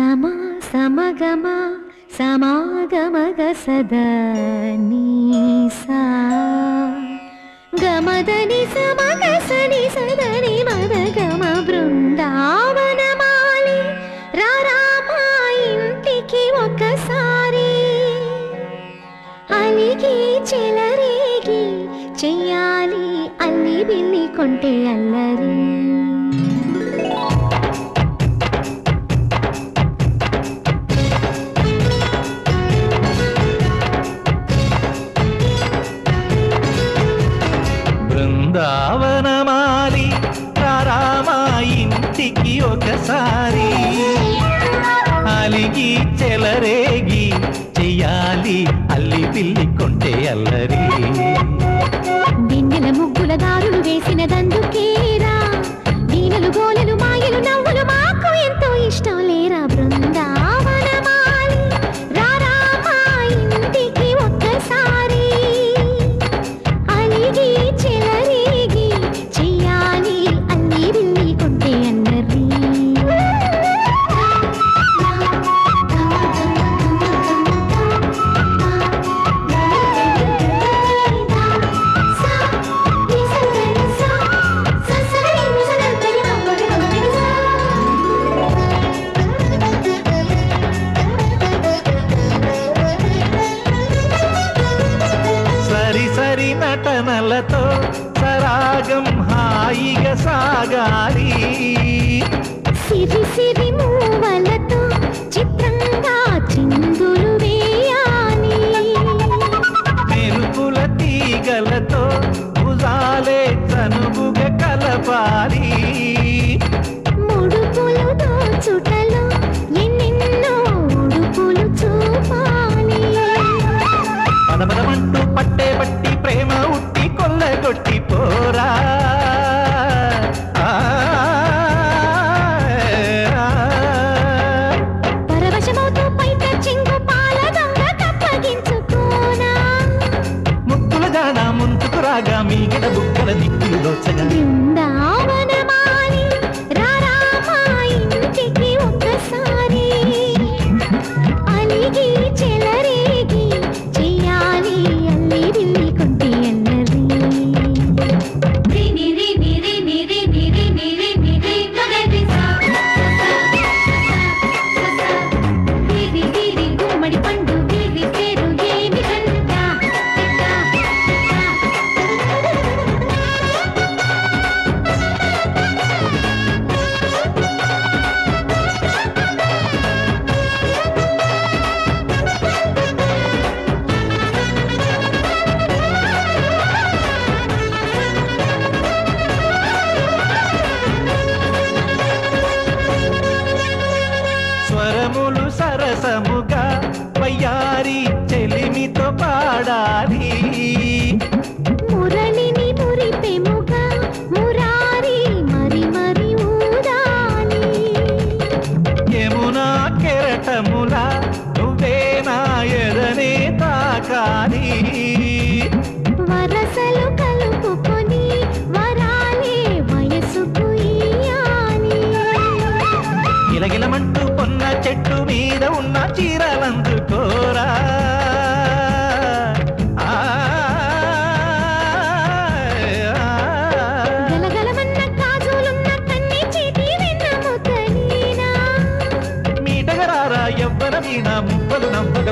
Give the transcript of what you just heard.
సమా సమగమ సమాగమగ సదా నీసా. గమదని సమగ సని సదని మదగమ బృందావనమాలి. రారామా ఇంటికి ఒకసారి. అలిగి చెలరేగి చెయ్యాలి అల్లి బిల్లి కొంటే అల్లరి. బృందావనమాలి రారామా ఇంటికి ఒకసారి. అలిగి చెలరేగి చెయ్యాలి అల్లి పిల్లి కొంటే అల్లరి. వెన్నెల ముగ్గుల దారులు వేసిన దందుకేరా నటనలతో సరాగం హాయిగా సాగాలి. సిరి సిరి మూవలతో చిత్రంగా చిందులు వేయాలి. మెరుపుల తీగలతో భుజాలే చనువుగా కలపాలి. రాగా మీ గడ బుక్కల దిక్కులు దోచగా చీరలందుకోరా మీటగరారా ఎవ్వర మీన ముప్పలు నవ్వగ